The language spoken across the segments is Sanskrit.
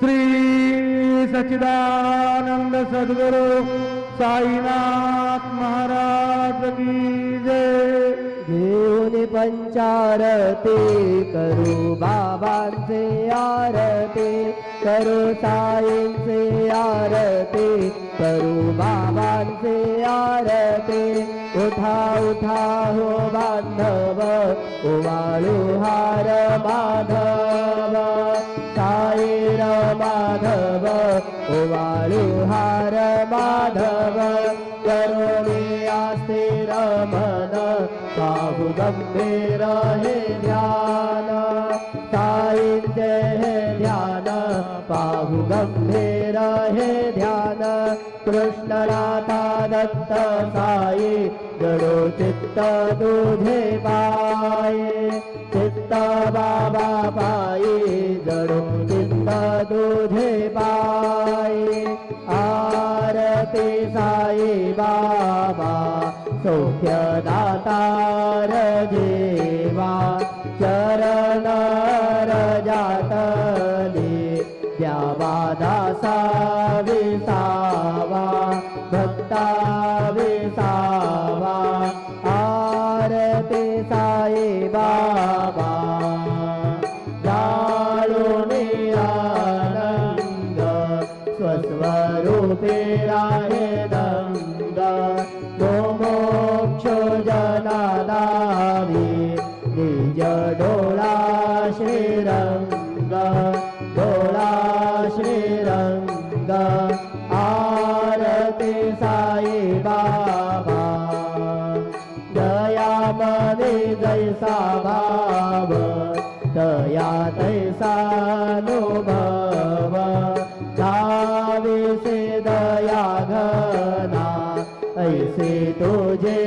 श्री सच्चिदानंद सद्गुरु साईनाथ महाराज की जय। घेऊन पंचारती करू बाबांचे आरती करू साईंचे आरती करू बाबांचे आरती. उठा उठा हो बांधव उवाळू हार माधव माधव ओवाळि हार माधव, करुणे आस्ते रमन बाहु गंभे रहे ध्यान साई जय ध्यान बाहु गंभे गंभीर हे ध्यान. कृष्ण राधा दत्त साई जडो चित्त दुधे पाये. चित्त बाबा पायी. जडो चित्त दुधे पायी. आरती साई बाबा. सौख्य देवा. चरण भक्ता विसावा भक्ता विसावा. अनुभव से दया घना ऐसे तुझे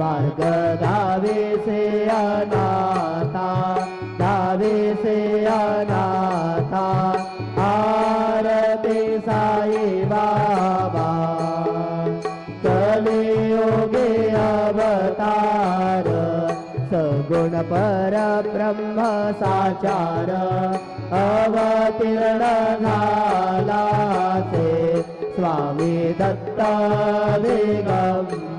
मार्ग दावे से अनाथा दावे से अनाथा आरते साई बाबा। कलियोगे अवतार सगुण पर ब्रह्म साचार अवतीर्ण झाला से स्वामी दत्त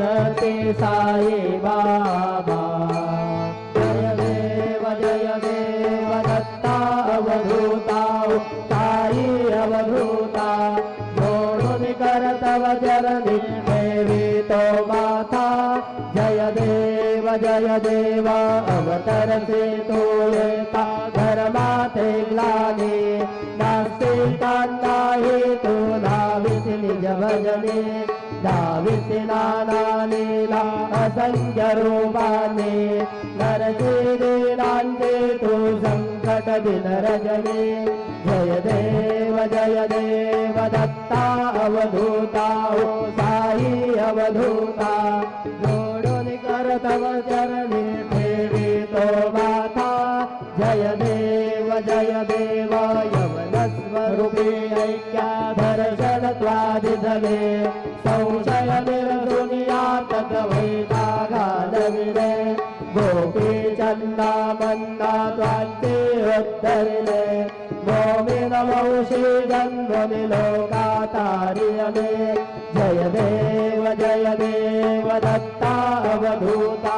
ભારતે સાઈ બાબા જય દેવ જય દેવ દત્તા અવધૂતા સાઈ અવધૂતા જોડું કરતવ જરની દેવી તો માતા જય દેવ જય દેવ અવતર સે તોયતા ધર્માતે લાગે નાસ્તે કાંતા હે તો લાવિત નિજ ભજને नाना लीला असंख्य रूपाने. नरसे दीनान्ते तु सङ्कट दिन रजने. जय देव जय देव दत्ता अवधूता ओ साई अवधूता. जोडून कर तव चरणी ठेवी तो माथा जय देव जय देव यवन स्वरूपी ऐक्या दर्शन त्वादिधले गोविन्दवंशी जन्मनि लोकातार्यमे जय देव जय देव दत्ता अवधूता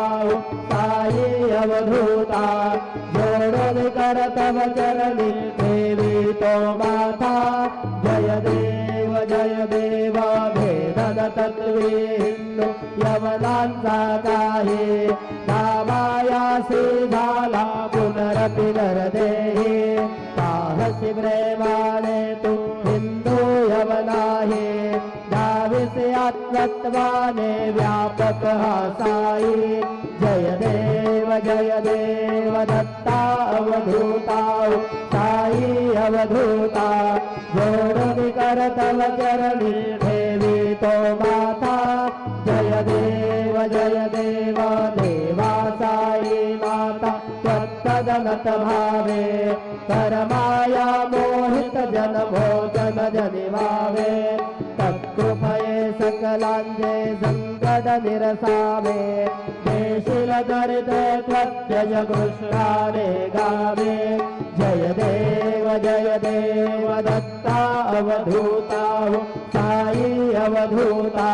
साई अवधूता। जोडोनि कर तव चरणी देवी तो माता जय देव जय देव यवनांचा काही झाला पुनरपि नरदेही साहसी प्रेमाने तू हिंदू यवनाहे। दाविसे आत्मत्वाने व्यापक हा साई जय देव जय देव दत्ता अवधूता। साई अवधूता जोडनि कर तव चरणी ठेवी तो माता। जय देव जय देव देवा साई माता त्वत्तदनत भावे परमाया मोहित जन भोजन जनि भावे तत्कृपये सकलांजे संकट निरसावे देशील दरिद त्वत्यज कृष्णाने गावे। जय देव जय देव दत्ता अवधूता साई अवधूता।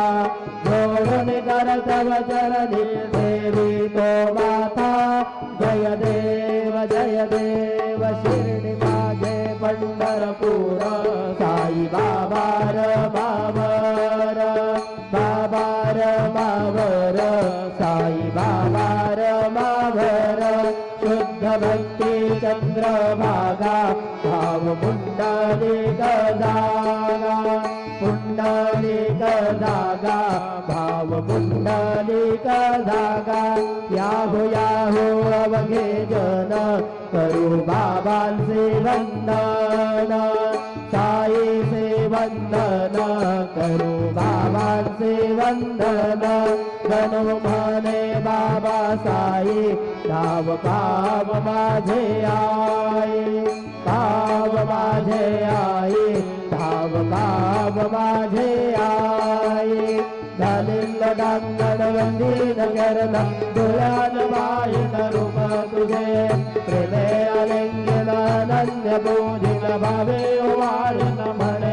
जोडनि कर तव चरणी देवी तो माता। जय देव जय देव शिर्डी माझे पंढरपूर साई बाबर भक्ती चंद्रभागा भावपुण्डले गदागा पुण्डले भाव पुंडलिक गदागा याहो याहो अवघे जन करू बाबांचे वंदन. वंदना करो। बाबा से वंदना गनो माने बाबा साई राव पाव माझे आए। पाव माझे आए धाव पाव माझे आए। धनिल डंगन वंदी नगर दम दुलान वायन रूप तुझे। प्रेमे अलिंगन नन्य बोधिन भावे वायन मने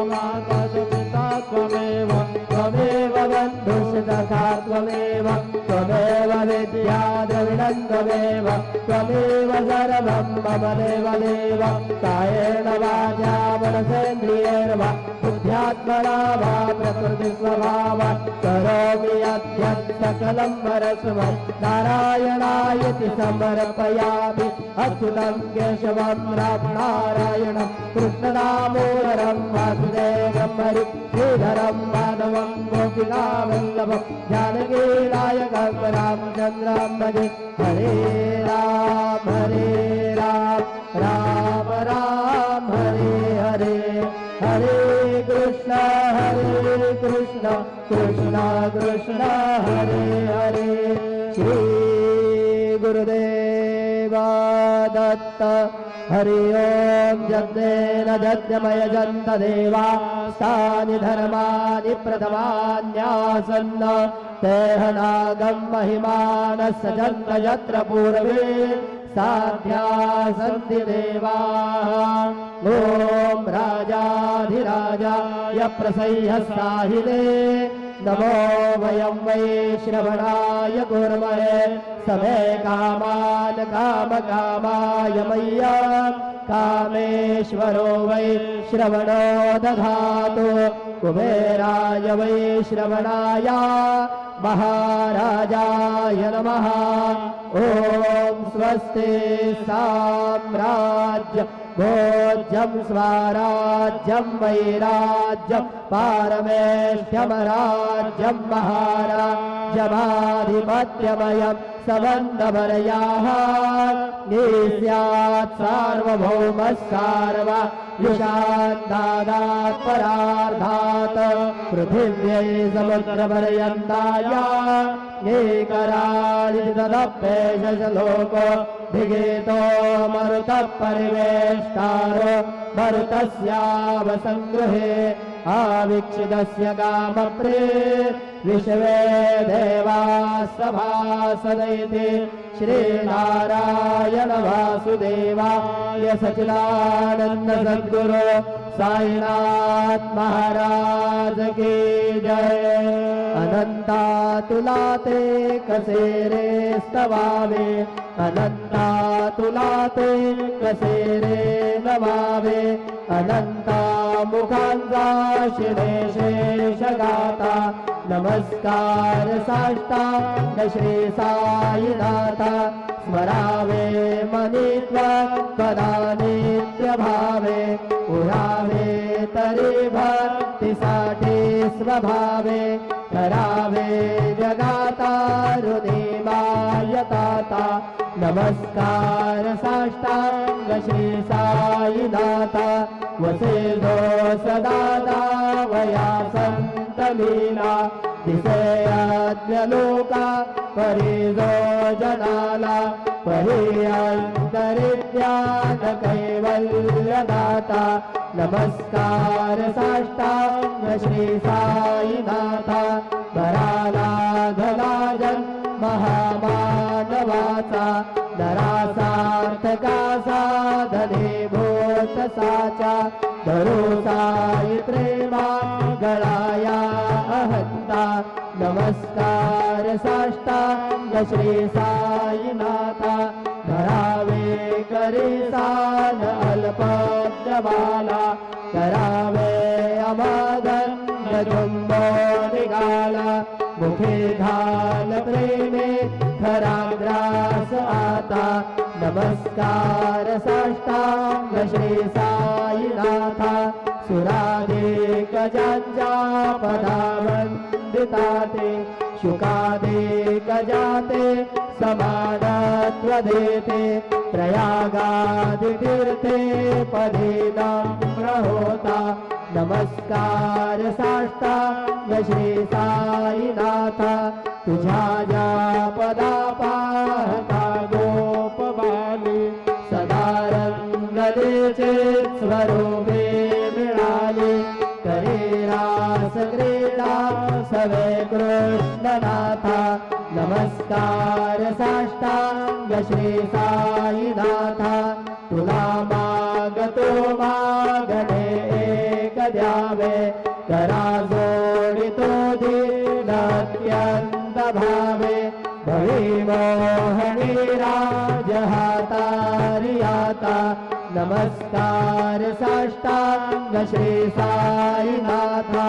তোমার पिता त्वमेव त्वमेव बन्धुसुतथा त्वमेव त्वमेव विद्या द्रविणं त्वमेव त्वमेव नारायणायति समर्पयामि अच्युतं केशवं रामनारायणं कृष्णदामोदरं वासुदेवं மரி ஸ்ரீதரம் மாதவம் கோபிலாவல்லபம் ஜானகீநாயகம் ராமச்சந்திரம் மதி ஹரே ராம் ஹரே ராம் राम राम हरे हरे हरे कृष्ण हरे कृष्ण कृष्ण कृष्ण हरे हरे श्री गुरुदेवा दत्त हरि ओं जग्नेन जज्ञमय जन्त देवा स्थानि धर्माणि प्रथमान्यासन्न तेहनागं महिमानः सजन्त यत्र पूर्वे साध्या सन्ति देवाः। ॐ राजाधिराजाय प्रसह्य साहिने नमो वयं वै श्रवणाय कुर्महे समे कामान् कामकामाय मय्या। कामेश्वरो वै श्रवणो दधातु कुबेराय वै श्रवणाय। महाराजाय नमः। ॐ स्वस्ति साम्राज्य भोज्यं स्वराज्यं वैराज्यं पारमेष्ठ्यमराज्यम महाराज जमाधिपत्यमयम सबन्धवरयाः स्यात् सार्वभौमः सार्व युषान्दादात् परार्धात्। पृथिव्यै समुद्रपर्यन्ताया एकराजितदप्येशलोको धिगेतो मरुतः परिवेष्टारो। मरुतस्यावसङ्गृहे आवीक्षितस्य कामप्रे विश्वे देवाः सभासदैति श्रीनारायण वासुदेवाय सचिदानन्द सद्गुरु साईनाथ महाराज की जय। अनंता तुला ते कसे रे स्तवावे अनंता तुला ते कसे रे नवावे अनंता मुखांचा शिरेशेष गाता नमस्कार साष्टांग श्री साईनाथा स्मरावे मनित्वा कदा नित्यभावे उरावे तरी भक्तीसाठी स्वभावे करावे जगाता हृदयमायताता नमस्कार साष्टांग श्री साईनाथा वसे सदा वया संत लीला दिसे लोका परिजो जनाला परियन्तरिज्ञान कैवल्यदाता नमस्कार साष्टांग श्री साईनाथा बराला घलाजन महामानवाचा नरासार्थका साधने भूत साचा प्रेमा गळाया अहंता. नमस्कार साष्टांग श्री साईनाथा. धरावे करे सान अल्पज्ञबाला करावे अमादन जुंबो निघाला मुखे घाल प्रेमे खराग्रास आता. नमस्कार साष्टांग श्री साईनाथा सुरादे गजांच्या पदावंदिता ते शुकादे गजाते समानत्व देते प्रयागादितीर्थे पदे नम्र होता नमस्कार ज्या पदा नमस्कार साष्टांग श्री साईनाथा तुला मागतो मागणे एक द्यावे करा जोडितो दीनत्यंत भावे भवी मोहनी राजहातारियाता नमस्कार साष्टांग श्री साईनाथा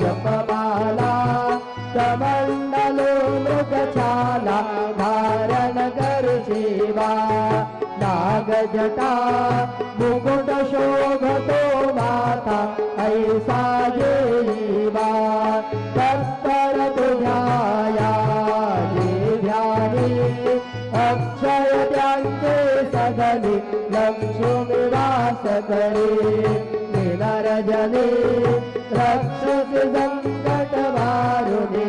जपमाला कमण्डलो मृगछाला धारण कर शिवा नागजटा मुकुट शोभतो माता ऐसा येवा वास करे निरजने रक्षसि संकट वारुणि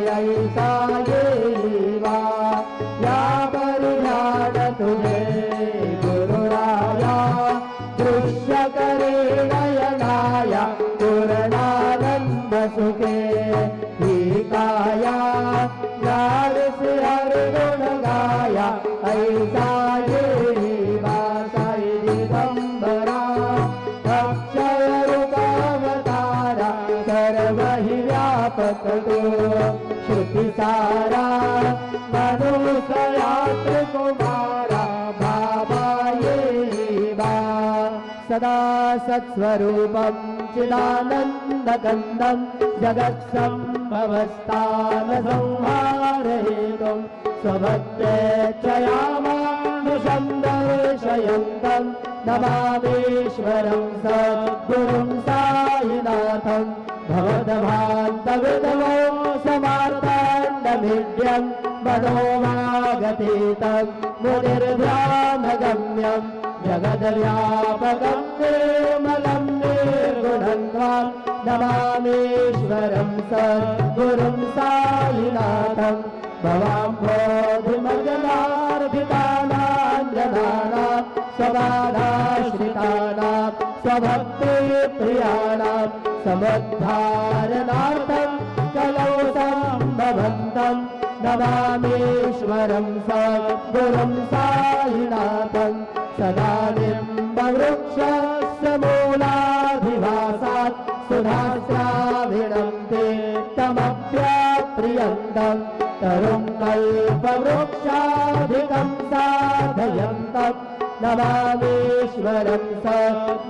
सदा सत्स्वरूपं चिदानन्दकन्दं जगत्सम्भवस्थानसंहारयितुं स्वभक्तेच्छयामानुषं दर्शयन्तं नमामीश्वरं सद्गुरुं सायिनाथं भवदभान्तविधवो समार्ताण्डमीड्यं मनोमागतीतं मुनिर्ध्यानगम्यं जगद्व्यापकं निर्मलं निर्गुणं त्वां नमामीश्वरं सद्गुरुं सायिनाथं भवां बोधिमगनार्धितानाञ्जनानां स्वबाधाश्रितानां स्वभक्तिप्रियाणां समुद्धारणार्थं कलौ सम्भवन्तं नमामीश्वरं सद्गुरुं सायिनाथं तदानिम्बवृक्षस्य मूलाधिवासात् सुधास्याभिणन्ते तमप्याप्रियन्तम् तरुं कल्पवृक्षाधिकं साधयन्तम् नमामीश्वरं स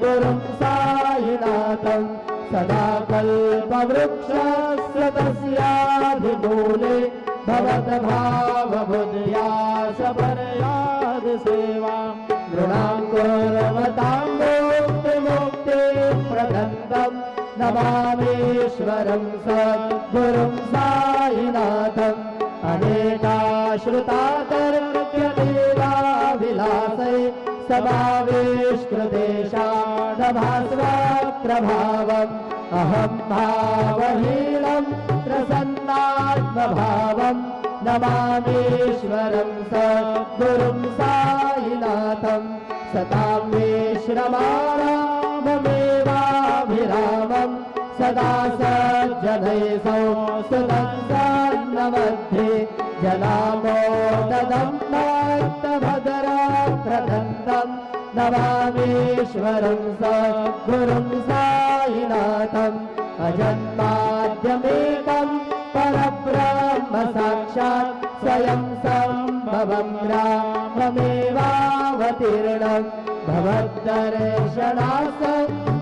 गुरुं सायिनाथम् सदा कल्पवृक्षस्य तस्याधिमूले भवद्भावबुद्ध्या सपर्यादि मुक्तिमुक्ति प्रदन्तं नमामीश्वरं सद्गुरुं सायिनाथम् अनेकाश्रुतातर्क्यदेवाभिलासै समावेष्कृतेषाढभास्वाप्रभावम् अहं भावहीनं प्रसन्नात्मभावम् नमामीश्वरं सद्गुरुं सायिनाथम् सतां विश्रमाराममेवाभिरामम् सदा सज्जनै संस्तुतं जनामोददं नाट्टभद्रा प्रदन्तं नमामीश्वरं सद्गुरुं सायिनाथम् अजन्माद्यमेकं सम्भवं राममेवावतीर्णं भवद्दर्शनास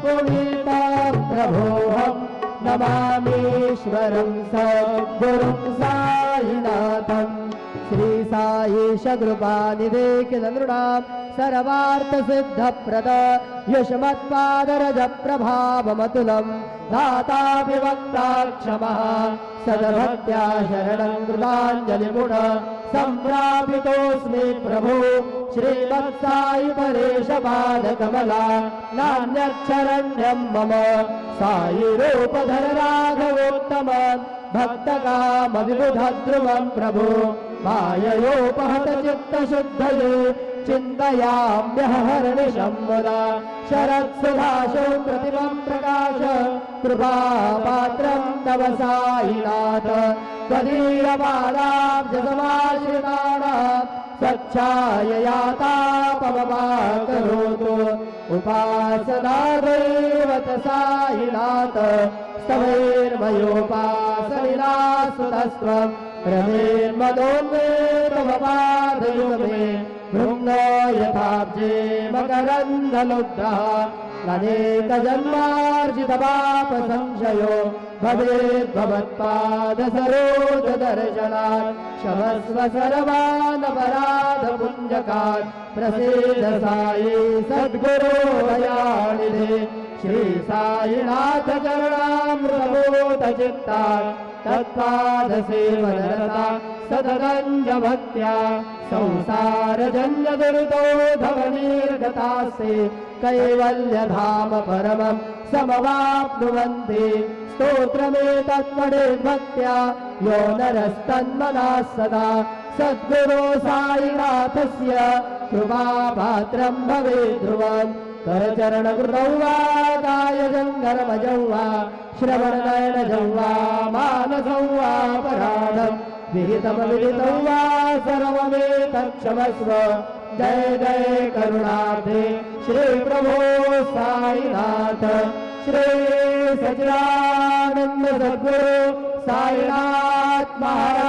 पुनीतं प्रभोहम् नमामीश्वरं सद्गुरुं सायिनाथम् श्री साईश कृपानिवेकिनृणां सर्वार्थसिद्धप्रद युष्मत्पादरजप्रभावमतुलं दाताभिवक्ता क्षमः सदभक्त्या शरणं कृताञ्जलिपुण सम्प्रापितोऽस्मि प्रभो श्रीमत्सायि परेशपादकमला नान्यच्छरण्यं मम सायि रूपधर राघवोत्तम भक्तकामविबुधद्रुवं प्रभो माययोपहत चित्तशुद्धये चिन्तयाम्यहर्निशं मुदा शरत्सुधाशो प्रतिमं प्रकाश कृपापात्रं तव सायिनाथ त्वदीयपादाब्जसमाश्रिताणां स्वच्छायया तापमपाकरोतु उपासना दैवत सायिनाथ स्तवैर्मयोपासनिलासुतस्त्वं रमेर्मदोन्मे तव पादयुगमे भृङ्गो यथाब्जे मकरन्दलुब्धः अनेकजन्मार्जितपाप संशयो भवेद्भवत्पादसरोजदर्शनात् क्षमस्व सर्वानपराधपुञ्जकात् प्रसीद सायि सद्गुरो दयानिधे श्री साईनाथ चरणामृतबोध चित्ता तत्पादसेवनरता सततञ्ज भक्त्या संसारजन्यदुरितो धवनीर्गतास्ते कैवल्यधाम परमं समवाप्नुवन्ति। स्तोत्रमेतत्पडे भक्त्या यो नरस्तन्मनः सदा। सद्गुरो साईनाथस्य कृपापात्रं भवेत् ध्रुवम् करचरणकृतौ वा कायजङ्गरमजौ वा श्रवणनयनजौ वा मानसौ वा पराणम् विहितमविहितौ वा सर्वमेतत्क्षमस्व जय जय करुणाब्धे श्रीप्रभो साईनाथ। श्री सचिदानन्द सद्गुरु साईनाथ महाराज